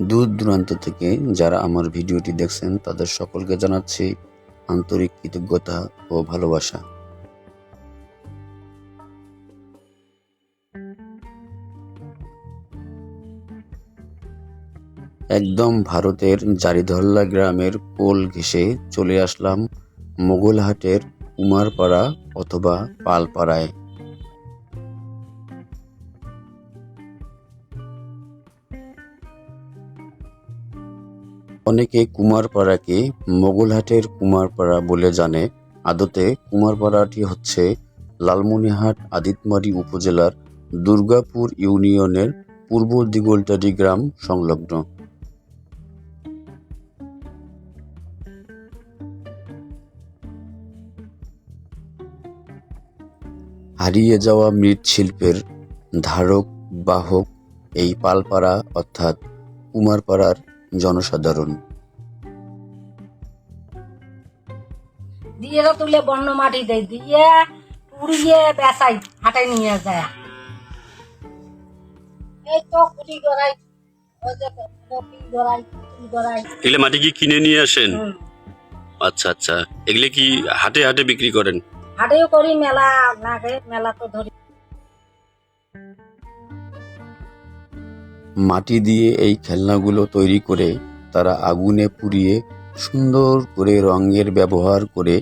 দূর দূরান্ত থেকে যারা আমার ভিডিওটি দেখছেন, তাদের সকলকে জানাচ্ছি আন্তরিক কৃতজ্ঞতা ও ভালোবাসা। একদম ভারতের জারিধল্লা গ্রামের কোল ঘেঁষে চলে আসলাম মোগলহাটের কুমারপাড়া অথবা পালপাড়ায়। অনেকে কুমারপাড়াকে মোগলহাটের কুমারপাড়া বলে জানে। আদতে কুমারপাড়াটি হচ্ছে লালমনিরহাট আদিতমারি উপজেলার দুর্গাপুর ইউনিয়নের পূর্ব দিগলটারি গ্রাম সংলগ্ন। হারিয়ে যাওয়া মৃৎশিল্পের ধারক, বাহক এই পালপাড়া অর্থাৎ কুমারপাড়ার জনসাধারণ। দিয়ে তুলে বন্য মাটি দেয় দিয়ে পুড়িয়ে বেসাই হাটে নিয়ে যায়। এই তো কুটি গড়াই এগুলো মাটি কি কিনে নিয়ে আসেন? আচ্ছা আচ্ছা। এগুলো কি হাটে হাটে বিক্রি করেন? হাটেও করি মেলা লাগে মেলা তো ধরি। মাটি দিয়ে এই খেলনাগুলো তৈরি করে তারা আগুনে পুড়িয়ে সুন্দর করে রঙের ব্যবহার করে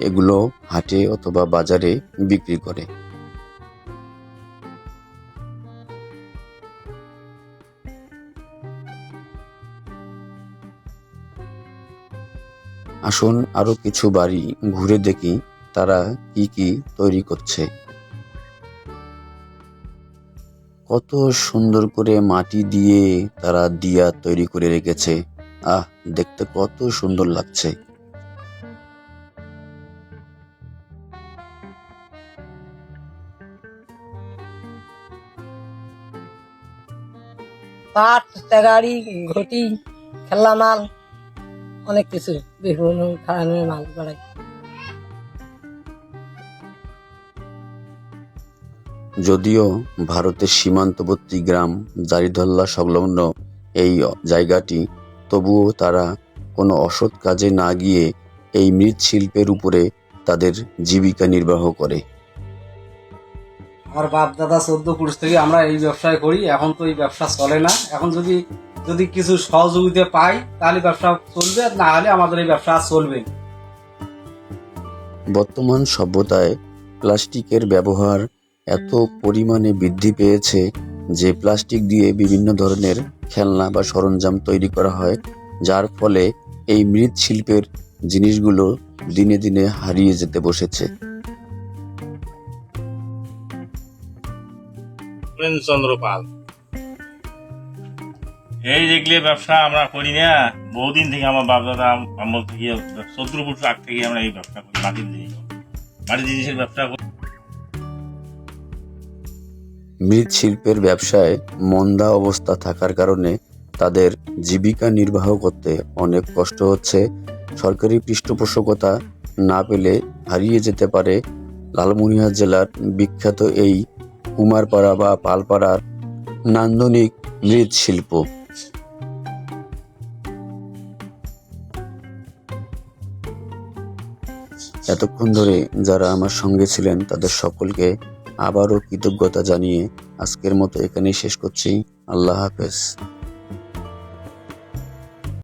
এগুলো হাটে অথবা বাজারে বিক্রি করে। আসুন আরও কিছু বাড়ি ঘুরে দেখি তারা কি কি তৈরি করছে। কত সুন্দর করে মাটি দিয়ে তারা দিয়া তৈরি করে রেখেছে। আহ, দেখতে কত সুন্দর লাগছে। তেগাড়ি, ঘটি খেলা মাল অনেক কিছু। বিভিন্ন ধরনের মাল গড়াই যদিও ভারতের সীমান্তবর্তী গ্রাম জারিধল্লা সংলগ্ন এই জায়গাটি তবুও তারা কোনো অসৎ কাজে না গিয়ে এই মৃৎশিল্পের উপরে তাদের জীবিকা নির্বাহ করে। আমার বাপ দাদা চোদ্দ পুরুষ থেকে আমরা এই ব্যবসায় করি এখন তো এই ব্যবসা চলে না। এখন যদি যদি কিছু সহযোগিতা পাই তাহলে ব্যবসা চলবে না হলে আমাদের এই ব্যবসা চলবে বর্তমান সভ্যতায় প্লাস্টিকের ব্যবহার এত পরিমাণে বৃদ্ধি পেয়েছে যে প্লাস্টিক দিয়ে বিভিন্ন ধরনের খেলনা বা সরঞ্জাম তৈরি করা হয়, যার ফলে এই মৃৎশিল্পের জিনিসগুলো দিনে দিনে হারিয়ে যেতে বসেছে। চন্দ্র পাল। এই যেগুলি ব্যবসা আমরা করি না, বহুদিন থেকে আমার বাপ দাদা আমল থেকে পুরুষ আগ থেকে আমরা এই ব্যবসা করি, মাটির জিনিস। মাটির জিনিসের ব্যবসা করি। মৃৎশিল্পের ব্যবসায় মন্দা অবস্থা থাকার কারণে তাদের জীবিকা নির্বাহ করতে অনেক কষ্ট হচ্ছে। সরকারি পৃষ্ঠপোষকতা না পেলে হারিয়ে যেতে পারে লালমনিরহাট জেলার বিখ্যাত এই কুমারপাড়া বা পালপাড়ার নান্দনিক মৃৎশিল্প এতক্ষণ ধরে যারা আমার সঙ্গে ছিলেন তাদের সকলকে আবারও কৃতজ্ঞতা জানিয়ে আজকের মতো এখানেই শেষ করছি। আল্লাহ হাফেজ।